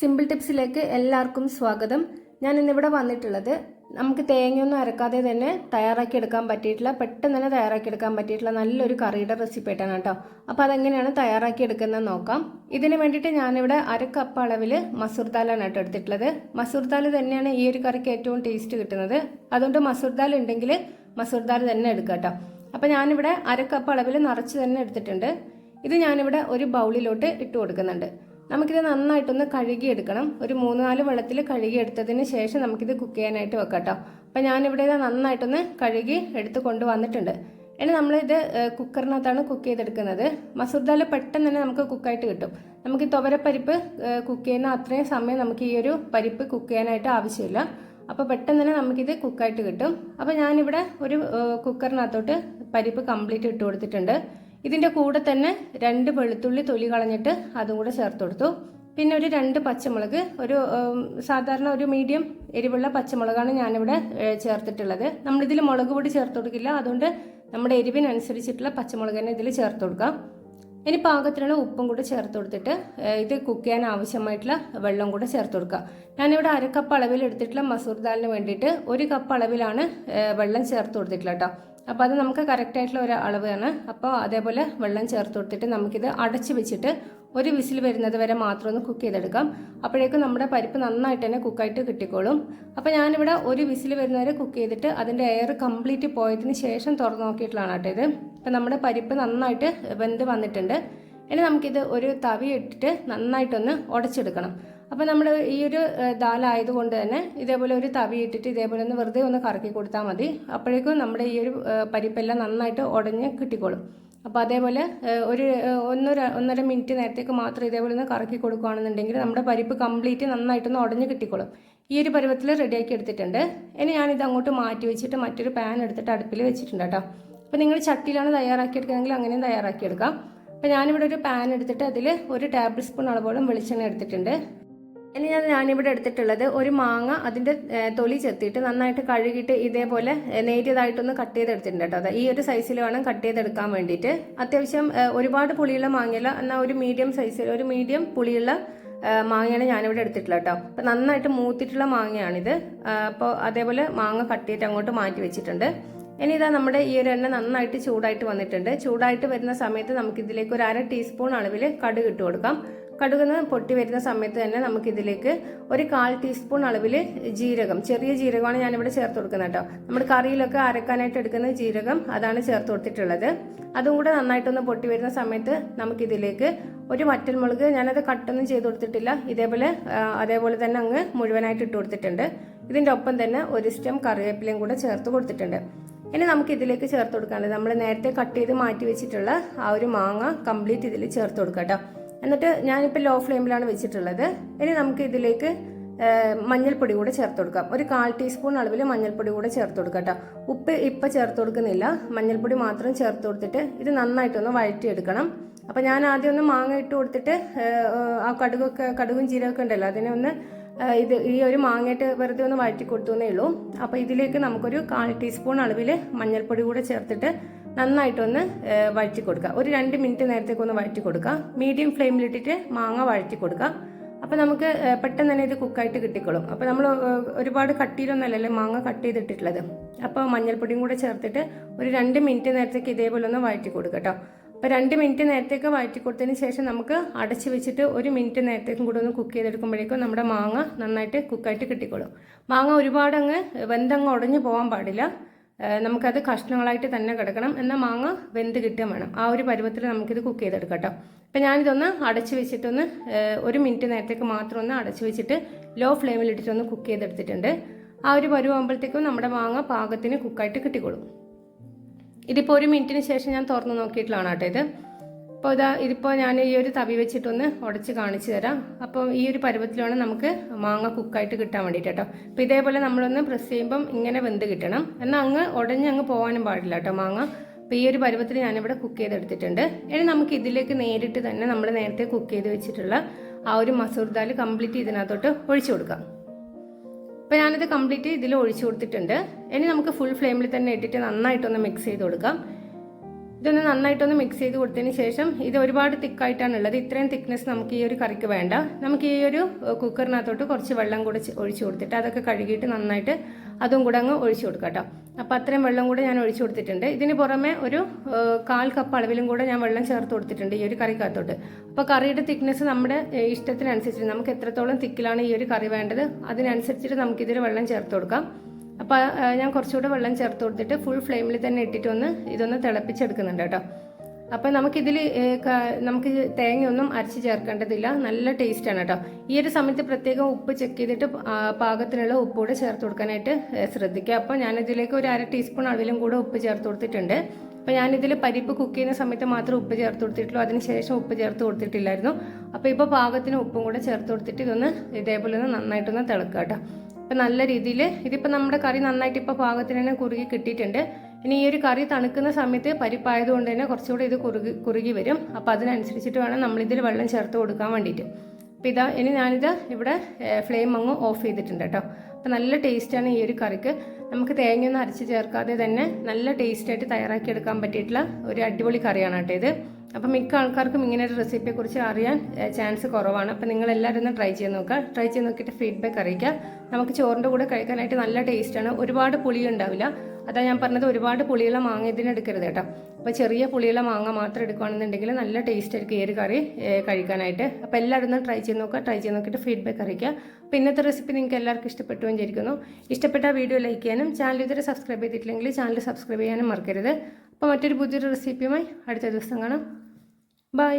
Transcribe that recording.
Simple ടിപ്സിലേക്ക് എല്ലാവർക്കും സ്വാഗതം. ഞാൻ ഇന്നിവിടെ വന്നിട്ടുള്ളത് നമുക്ക് തേങ്ങയൊന്നും അരക്കാതെ തന്നെ തയ്യാറാക്കി എടുക്കാൻ പറ്റിയിട്ടുള്ള പെട്ടെന്ന് തന്നെ തയ്യാറാക്കി എടുക്കാൻ പറ്റിയിട്ടുള്ള നല്ലൊരു കറിയുടെ റെസിപ്പി ആയിട്ടാണ് കേട്ടോ. അപ്പോൾ അതെങ്ങനെയാണ് തയ്യാറാക്കി എടുക്കുന്നത് നോക്കാം. ഇതിന് വേണ്ടിയിട്ട് ഞാനിവിടെ അര കപ്പ് അളവിൽ മസൂർ ദാലാണ് കേട്ടോ എടുത്തിട്ടുള്ളത്. മസൂർ ദാൽ തന്നെയാണ് ഈ ഒരു കറിക്ക് ഏറ്റവും ടേസ്റ്റ് കിട്ടുന്നത്. അതുകൊണ്ട് മസൂർ ദാൽ ഉണ്ടെങ്കിൽ മസൂർ ദാൽ തന്നെ എടുക്കാം കേട്ടോ. അപ്പോൾ ഞാനിവിടെ അര കപ്പ് അളവിൽ നിറച്ച് തന്നെ എടുത്തിട്ടുണ്ട്. ഇത് ഞാനിവിടെ ഒരു ബൗളിലോട്ട് ഇട്ട് കൊടുക്കുന്നുണ്ട്. നമുക്കിത് നന്നായിട്ടൊന്ന് കഴുകിയെടുക്കണം. ഒരു മൂന്ന് നാല് വെള്ളത്തിൽ കഴുകിയെടുത്തതിന് ശേഷം നമുക്കിത് കുക്ക് ചെയ്യാനായിട്ട് വെക്കാം കേട്ടോ അപ്പം ഞാനിവിടെ ഇത് നന്നായിട്ടൊന്ന് കഴുകി എടുത്ത് കൊണ്ടുവന്നിട്ടുണ്ട്. ഇനി നമ്മളിത് കുക്കറിനകത്താണ് കുക്ക് ചെയ്തെടുക്കുന്നത്. മസൂർ ദാൽ പെട്ടെന്ന് തന്നെ നമുക്ക് കുക്കായിട്ട് കിട്ടും. നമുക്ക് ഈ തുവരപ്പരിപ്പ് കുക്ക് ചെയ്യുന്ന അത്രയും സമയം നമുക്ക് ഈ ഒരു പരിപ്പ് കുക്ക് ചെയ്യാനായിട്ട് ആവശ്യമില്ല. അപ്പോൾ പെട്ടെന്ന് തന്നെ നമുക്കിത് കുക്കായിട്ട് കിട്ടും. അപ്പോൾ ഞാനിവിടെ ഒരു കുക്കറിനകത്തോട്ട് പരിപ്പ് കംപ്ലീറ്റ് ഇട്ട് കൊടുത്തിട്ടുണ്ട്. ഇതിന്റെ കൂടെ തന്നെ രണ്ട് വെളുത്തുള്ളി തൊലി കളഞ്ഞിട്ട് അതും കൂടെ ചേർത്ത് കൊടുത്തു. പിന്നെ ഒരു രണ്ട് പച്ചമുളക് ഒരു സാധാരണ ഒരു മീഡിയം എരിവുള്ള പച്ചമുളകാണ് ഞാനിവിടെ ചേർത്തിട്ടുള്ളത്. നമ്മളിതിൽ മുളക് പൊടി ചേർത്ത് കൊടുക്കില്ല. അതുകൊണ്ട് നമ്മുടെ എരിവിനനുസരിച്ചിട്ടുള്ള പച്ചമുളക് തന്നെ ഇതിൽ ചേർത്ത് കൊടുക്കാം. ഇനി പാകത്തിനുള്ള ഉപ്പും കൂടെ ചേർത്ത് കൊടുത്തിട്ട് ഇത് കുക്ക് ചെയ്യാൻ ആവശ്യമായിട്ടുള്ള വെള്ളം കൂടെ ചേർത്ത് കൊടുക്കുക. ഞാനിവിടെ അര കപ്പ് അളവിൽ എടുത്തിട്ടുള്ള മസൂർ ദാലിന് വേണ്ടിയിട്ട് ഒരു കപ്പ് അളവിലാണ് വെള്ളം ചേർത്ത് കൊടുത്തിട്ടുള്ളത് കേട്ടോ. അപ്പോൾ അത് നമുക്ക് കറക്റ്റായിട്ടുള്ള ഒരു അളവാണ്. അപ്പോൾ അതേപോലെ വെള്ളം ചേർത്ത് കൊടുത്തിട്ട് നമുക്കിത് അടച്ച് വെച്ചിട്ട് ഒരു വിസിൽ വരുന്നത് വരെ മാത്രം ഒന്ന് കുക്ക് ചെയ്തെടുക്കാം. അപ്പോഴേക്കും നമ്മുടെ പരിപ്പ് നന്നായിട്ട് തന്നെ കുക്കായിട്ട് കിട്ടിക്കോളും. അപ്പോൾ ഞാനിവിടെ ഒരു വിസിൽ വരുന്നവരെ കുക്ക് ചെയ്തിട്ട് അതിന്റെ എയർ കംപ്ലീറ്റ് പോയതിന് ശേഷം തുറന്നു നോക്കിയിട്ടുള്ളതാണ് കേട്ടോ ഇത്. അപ്പോൾ നമ്മുടെ പരിപ്പ് നന്നായിട്ട് വെന്ത് വന്നിട്ടുണ്ട്. ഇനി നമുക്കിത് ഒരു തവി ഇട്ടിട്ട് നന്നായിട്ടൊന്ന് ഉടച്ചെടുക്കണം. അപ്പോൾ നമ്മൾ ഈ ഒരു ദാലായതുകൊണ്ട് തന്നെ ഇതേപോലെ ഒരു തവി ഇട്ടിട്ട് ഇതേപോലെ ഒന്ന് വെറുതെ ഒന്ന് കറക്കി കൊടുത്താൽ മതി. അപ്പോഴേക്കും നമ്മുടെ ഈ ഒരു പരിപ്പെല്ലാം നന്നായിട്ട് ഉടഞ്ഞ് കിട്ടിക്കോളും. അപ്പോൾ അതേപോലെ ഒരു ഒന്നര ഒന്നര മിനിറ്റ് നേരത്തേക്ക് മാത്രം ഇതേപോലെ ഒന്ന് കറക്കി കൊടുക്കുകയാണെന്നുണ്ടെങ്കിൽ നമ്മുടെ പരിപ്പ് കംപ്ലീറ്റ് നന്നായിട്ടൊന്ന് ഉടഞ്ഞ് കിട്ടിക്കോളും. ഈ ഒരു പരുവത്തിൽ റെഡിയാക്കി എടുത്തിട്ടുണ്ട്. ഇനി ഞാനിത് അങ്ങോട്ട് മാറ്റി വെച്ചിട്ട് മറ്റൊരു പാൻ എടുത്തിട്ട് അടുപ്പിൽ വെച്ചിട്ടുണ്ട് കേട്ടോ. അപ്പോൾ നിങ്ങൾ ചട്ടിയിലാണ് തയ്യാറാക്കി എടുക്കുന്നതെങ്കിൽ അങ്ങനെയും തയ്യാറാക്കി എടുക്കാം അപ്പോൾ ഞാനിവിടെ ഒരു പാൻ എടുത്തിട്ട് അതിൽ ഒരു ടേബിൾ സ്പൂൺ അളവോളം വെളിച്ചെണ്ണ എടുത്തിട്ടുണ്ട്. ഇനി ഞാൻ ഞാനിവിടെ എടുത്തിട്ടുള്ളത് ഒരു മാങ്ങ അതിന്റെ തൊലി ചെത്തിയിട്ട് നന്നായിട്ട് കഴുകിയിട്ട് ഇതേപോലെ നേരിയതായിട്ടൊന്ന് കട്ട് ചെയ്തെടുത്തിട്ടുണ്ട് കേട്ടോ. അതാ ഈ ഒരു സൈസിൽ വേണം കട്ട് ചെയ്തെടുക്കാൻ വേണ്ടിയിട്ട്. അത്യാവശ്യം ഒരുപാട് പുളിയുള്ള മാങ്ങയില്ല. എന്നാൽ ഒരു മീഡിയം സൈസിൽ ഒരു മീഡിയം പുളിയുള്ള മാങ്ങയാണ് ഞാനിവിടെ എടുത്തിട്ടുള്ളത് കേട്ടോ. അപ്പം നന്നായിട്ട് മൂത്തിട്ടുള്ള മാങ്ങയാണിത്. അപ്പോൾ അതേപോലെ മാങ്ങ കട്ട് ചെയ്തിട്ട് അങ്ങോട്ട് മാറ്റി വെച്ചിട്ടുണ്ട്. ഇനി ഇതാ നമ്മുടെ ഈ ഒരു എണ്ണ നന്നായിട്ട് ചൂടായിട്ട് വന്നിട്ടുണ്ട്. ചൂടായിട്ട് വരുന്ന സമയത്ത് നമുക്ക് ഇതിലേക്ക് ഒരു അര ടീസ്പൂൺ അളവിൽ കടുക് ഇട്ട് കൊടുക്കാം. കടുകുന്ന് പൊട്ടി വരുന്ന സമയത്ത് തന്നെ നമുക്കിതിലേക്ക് ഒരു കാൽ ടീസ്പൂൺ അളവിൽ ജീരകം ചെറിയ ജീരകമാണ് ഞാനിവിടെ ചേർത്ത് കൊടുക്കുന്നത് കേട്ടോ. നമ്മുടെ കറിയിലൊക്കെ അരക്കാനായിട്ട് എടുക്കുന്ന ജീരകം അതാണ് ചേർത്ത് കൊടുത്തിട്ടുള്ളത്. അതും കൂടെ നന്നായിട്ടൊന്ന് പൊട്ടി വരുന്ന സമയത്ത് നമുക്കിതിലേക്ക് ഒരു വറ്റൽമുളക് ഞാനത് കട്ടൊന്നും ചെയ്ത് കൊടുത്തിട്ടില്ല. ഇതേപോലെ അതേപോലെ തന്നെ അങ്ങ് മുഴുവനായിട്ട് ഇട്ട് കൊടുത്തിട്ടുണ്ട്. ഇതിന്റെ ഒപ്പം തന്നെ ഒരു സ്റ്റം കറിവേപ്പിലയും കൂടെ ചേർത്ത് കൊടുത്തിട്ടുണ്ട്. ഇനി നമുക്ക് ഇതിലേക്ക് ചേർത്ത് കൊടുക്കാനുള്ളത്. നമ്മൾ നേരത്തെ കട്ട് ചെയ്ത് മാറ്റി വെച്ചിട്ടുള്ള ആ ഒരു മാങ്ങ കംപ്ലീറ്റ് ഇതിൽ ചേർത്ത് കൊടുക്കാം കേട്ടോ. എന്നിട്ട് ഞാനിപ്പോൾ ലോ ഫ്ലെയിമിലാണ് വെച്ചിട്ടുള്ളത്. ഇനി നമുക്ക് ഇതിലേക്ക് മഞ്ഞൾപ്പൊടി കൂടെ ചേർത്ത് കൊടുക്കാം. ഒരു കാൽ ടീസ്പൂൺ അളവിൽ മഞ്ഞൾപ്പൊടി കൂടെ ചേർത്ത് കൊടുക്കാം കേട്ടോ. ഉപ്പ് ഇപ്പം ചേർത്ത് കൊടുക്കുന്നില്ല. മഞ്ഞൾപ്പൊടി മാത്രം ചേർത്ത് കൊടുത്തിട്ട് ഇത് നന്നായിട്ടൊന്ന് വഴറ്റിയെടുക്കണം. അപ്പം ഞാൻ ആദ്യം ഒന്ന് മാങ്ങ ഇട്ട് കൊടുത്തിട്ട് ആ കടുകൊക്കെ കടുകും ജീരകമൊക്കെ ഉണ്ടല്ലോ അതിനെ ഒന്ന് ഇത് ഈ ഒരു മാങ്ങയിട്ട് വെറുതെ ഒന്ന് വഴറ്റി കൊടുത്തു എന്നേ ഉള്ളൂ. അപ്പോൾ ഇതിലേക്ക് നമുക്കൊരു കാൽ ടീസ്പൂൺ അളവിൽ മഞ്ഞൾപ്പൊടി കൂടെ ചേർത്തിട്ട് നന്നായിട്ടൊന്ന് വഴറ്റി കൊടുക്കുക. ഒരു രണ്ട് മിനിറ്റ് നേരത്തേക്ക് ഒന്ന് വഴറ്റി കൊടുക്കുക. മീഡിയം ഫ്ലെയിമിലിട്ടിട്ട് മാങ്ങ വഴറ്റി കൊടുക്കുക. അപ്പോൾ നമുക്ക് പെട്ടെന്ന് തന്നെ ഇത് കുക്കായിട്ട് കിട്ടിക്കോളും. അപ്പോൾ നമ്മൾ ഒരുപാട് കട്ടിയിലൊന്നല്ലല്ലോ മാങ്ങ കട്ട് ചെയ്തിട്ടിട്ടുള്ളത്. അപ്പോൾ മഞ്ഞൾപ്പൊടിയും കൂടെ ചേർത്തിട്ട് ഒരു രണ്ട് മിനിറ്റ് നേരത്തേക്ക് ഇതേപോലെ ഒന്ന് വഴറ്റി കൊടുക്കുക കേട്ടോ. അപ്പോൾ രണ്ട് മിനിറ്റ് നേരത്തേക്ക് വഴറ്റി കൊടുത്തതിന് ശേഷം നമുക്ക് അടച്ച് വെച്ചിട്ട് ഒരു മിനിറ്റ് നേരത്തേക്കും കൂടെ ഒന്ന് കുക്ക് ചെയ്തെടുക്കുമ്പോഴേക്കും നമ്മുടെ മാങ്ങ നന്നായിട്ട് കുക്കായിട്ട് കിട്ടിക്കോളും. മാങ്ങ ഒരുപാട് അങ്ങ് വെന്തങ്ങ് ഉടഞ്ഞു പോകാൻ പാടില്ല. നമുക്കത് കഷ്ണങ്ങളായിട്ട് തന്നെ കിടക്കണം. എന്നാൽ മാങ്ങ വെന്ത് കിട്ടുകയും വേണം. ആ ഒരു പരുവത്തിൽ നമുക്കിത് കുക്ക് ചെയ്തെടുക്കാം അപ്പം ഞാനിതൊന്ന് അടച്ചു വെച്ചിട്ടൊന്ന് ഒരു മിനിറ്റ് നേരത്തേക്ക് മാത്രം ഒന്ന് അടച്ചു വെച്ചിട്ട് ലോ ഫ്ലെയിമിൽ ഇട്ടിട്ടൊന്ന് കുക്ക് ചെയ്തെടുത്തിട്ടുണ്ട്. ആ ഒരു പരുവാകുമ്പോഴത്തേക്കും നമ്മുടെ മാങ്ങ പാകത്തിന് കുക്കായിട്ട് കിട്ടിക്കോളും. ഇതിപ്പോൾ ഒരു മിനിറ്റിന് ശേഷം ഞാൻ തുറന്ന് നോക്കിയിട്ടുള്ളതാണ് കേട്ടോ ഇത്. അപ്പോൾ ഇതാ ഇതിപ്പോൾ ഞാൻ ഈ ഒരു തവി വെച്ചിട്ടൊന്ന് ഉടച്ച് കാണിച്ചു തരാം. അപ്പോൾ ഈ ഒരു പരുവത്തിലാണ് നമുക്ക് മാങ്ങ കുക്കായിട്ട് കിട്ടാൻ വേണ്ടിയിട്ട് കേട്ടോ അപ്പോൾ ഇതേപോലെ നമ്മളൊന്ന് പ്രസ് ചെയ്യുമ്പം ഇങ്ങനെ വെന്ത് കിട്ടണം. എന്നാൽ അങ്ങ് ഉടഞ്ഞ് അങ്ങ് പോകാനും പാടില്ല കേട്ടോ മാങ്ങ. അപ്പോൾ ഈ ഒരു പരുവത്തിൽ ഞാനിവിടെ കുക്ക് ചെയ്തെടുത്തിട്ടുണ്ട്. ഇനി നമുക്ക് ഇതിലേക്ക് നേരിട്ട് തന്നെ നമ്മൾ നേരത്തെ കുക്ക് ചെയ്ത് വെച്ചിട്ടുള്ള ആ ഒരു മസൂർ ദാൽ കംപ്ലീറ്റ് ഇതിനകത്തോട്ട് ഒഴിച്ചു കൊടുക്കാം. അപ്പോൾ ഞാനിത് കംപ്ലീറ്റ് ഇതിൽ ഒഴിച്ചു കൊടുത്തിട്ടുണ്ട്. ഇനി നമുക്ക് ഫുൾ ഫ്ലെയിമിൽ തന്നെ ഇട്ടിട്ട് നന്നായിട്ടൊന്ന് മിക്സ് ചെയ്ത് കൊടുക്കാം. ഇതൊന്ന് നന്നായിട്ടൊന്ന് മിക്സ് ചെയ്ത് കൊടുത്തതിന് ശേഷം ഇത് ഒരുപാട് തിക്കായിട്ടാണ് ഉള്ളത് ഇത്രയും തിക്നെസ് നമുക്ക് ഈ ഒരു കറിക്ക് വേണ്ട. നമുക്ക് ഈ ഒരു കുക്കറിനകത്തോട്ട് കുറച്ച് വെള്ളം കൂടെ ഒഴിച്ചു കൊടുത്തിട്ട് അതൊക്കെ കഴുകിയിട്ട് നന്നായിട്ട് അതും കൂടെ അങ്ങ് ഒഴിച്ചു കൊടുക്കാം കേട്ടോ. അപ്പോൾ അത്രയും വെള്ളം കൂടെ ഞാൻ ഒഴിച്ചു കൊടുത്തിട്ടുണ്ട്. ഇതിന് പുറമെ ഒരു കാൽ കപ്പ് അളവിലും കൂടെ ഞാൻ വെള്ളം ചേർത്ത് കൊടുത്തിട്ടുണ്ട് ഈ ഒരു കറിക്കകത്തോട്ട്. അപ്പോൾ കറിയുടെ തിക്നെസ് നമ്മുടെ ഇഷ്ടത്തിനനുസരിച്ച് നമുക്ക് എത്രത്തോളം തിക്കിലാണ് ഈ ഒരു കറി വേണ്ടത് അതിനനുസരിച്ചിട്ട് നമുക്കിതിൽ വെള്ളം ചേർത്ത് കൊടുക്കാം. അപ്പോൾ ഞാൻ കുറച്ചുകൂടെ വെള്ളം ചേർത്ത് കൊടുത്തിട്ട് ഫുൾ ഫ്ലെയിമിൽ തന്നെ ഇട്ടിട്ട് ഒന്ന് ഇതൊന്ന് തിളപ്പിച്ചെടുക്കുന്നുണ്ട് കേട്ടോ. അപ്പോൾ നമുക്കിതിൽ നമുക്ക് തേങ്ങയൊന്നും അരച്ച് ചേർക്കേണ്ടതില്ല. നല്ല ടേസ്റ്റാണ് കേട്ടോ. ഈ ഒരു സമയത്ത് പ്രത്യേകം ഉപ്പ് ചെക്ക് ചെയ്തിട്ട് പാകത്തിനുള്ള ഉപ്പ് കൂടെ ചേർത്ത് കൊടുക്കാനായിട്ട് ശ്രദ്ധിക്കുക. അപ്പോൾ ഞാനിതിലേക്ക് ഒരു അര ടീസ്പൂൺ അളവിലും കൂടെ ഉപ്പ് ചേർത്ത് കൊടുത്തിട്ടുണ്ട്. അപ്പോൾ ഞാനിതിൽ പരിപ്പ് കുക്ക് ചെയ്യുന്ന സമയത്ത് മാത്രം ഉപ്പ് ചേർത്ത് കൊടുത്തിട്ടുള്ളൂ. അതിനുശേഷം ഉപ്പ് ചേർത്ത് കൊടുത്തിട്ടില്ലായിരുന്നു. അപ്പോൾ ഇപ്പോൾ പാകത്തിന് ഉപ്പും കൂടെ ചേർത്ത് കൊടുത്തിട്ട് ഇതൊന്ന് ഇതേപോലെ ഒന്ന് നന്നായിട്ടൊന്ന് തിളക്കുക കേട്ടോ. അപ്പം നല്ല രീതിയിൽ ഇതിപ്പോൾ നമ്മുടെ കറി നന്നായിട്ട് ഇപ്പോൾ പാകത്തിന് തന്നെ കുറുകി കിട്ടിയിട്ടുണ്ട്. ഇനി ഈ ഒരു കറി തണുക്കുന്ന സമയത്ത് പരിപ്പായതുകൊണ്ട് തന്നെ കുറച്ചുകൂടി ഇത് കുറുകി കുറുകി വരും. അപ്പോൾ അതിനനുസരിച്ചിട്ട് വേണം നമ്മളിതിൽ വെള്ളം ചേർത്ത് കൊടുക്കാൻ വേണ്ടിയിട്ട്. അപ്പോൾ ഇതാ ഇനി ഞാനിത് ഇവിടെ ഫ്ലെയിം അങ്ങ് ഓഫ് ചെയ്തിട്ടുണ്ട് കേട്ടോ. അപ്പോൾ നല്ല ടേസ്റ്റാണ് ഈ ഒരു കറിക്ക്. നമുക്ക് തേങ്ങയൊന്നും അരച്ച് ചേർക്കാതെ തന്നെ നല്ല ടേസ്റ്റായിട്ട് തയ്യാറാക്കിയെടുക്കാൻ പറ്റിയിട്ടുള്ള ഒരു അടിപൊളി കറിയാണ് കേട്ടോ ഇത്. അപ്പം മിക്ക ആൾക്കാർക്കും ഇങ്ങനെ ഒരു റെസിപ്പിയെ കുറിച്ച് അറിയാൻ ചാൻസ് കുറവാണ്. അപ്പം നിങ്ങൾ എല്ലാവരും ഒന്ന് ട്രൈ ചെയ്ത് നോക്കുക. ട്രൈ ചെയ്ത് നോക്കിയിട്ട് ഫീഡ്ബാക്ക് അറിയിക്കുക. നമുക്ക് ചോറിന്റെ കൂടെ കഴിക്കാനായിട്ട് നല്ല ടേസ്റ്റാണ്. ഒരുപാട് പുളി ഉണ്ടാവില്ല. അതാ ഞാൻ പറഞ്ഞത് ഒരുപാട് പുളിയുള്ള മാങ്ങ ഇതിനെടുക്കരുത് കേട്ടോ. അപ്പോൾ ചെറിയ പുളിയുള്ള മാങ്ങ മാത്രം എടുക്കുകയാണെന്നുണ്ടെങ്കിൽ നല്ല ടേസ്റ്റ് ആയിരിക്കും ഏത് കറി കഴിക്കാനായിട്ട്. അപ്പോൾ എല്ലാവരും ഒന്ന് ട്രൈ ചെയ്ത് നോക്കുക. ട്രൈ ചെയ്ത് നോക്കിയിട്ട് ഫീഡ്ബാക്ക് അറിയിക്കുക. അപ്പോൾ ഇന്നത്തെ റെസിപ്പി നിങ്ങൾക്ക് എല്ലാവർക്കും ഇഷ്ടപ്പെട്ടു വിചാരിക്കുന്നു. ഇഷ്ടപ്പെട്ട വീഡിയോ ലൈക്ക് ചെയ്യാനും ചാനൽ ഇതുവരെ സബ്സ്ക്രൈബ് ചെയ്തിട്ടില്ലെങ്കിൽ ചാനൽ സബ്സ്ക്രൈബ് ചെയ്യാനും മറക്കരുത്. അപ്പോൾ മറ്റൊരു പുതിയൊരു റെസിപ്പിയുമായി അടുത്ത ദിവസം കാണാം. ബൈ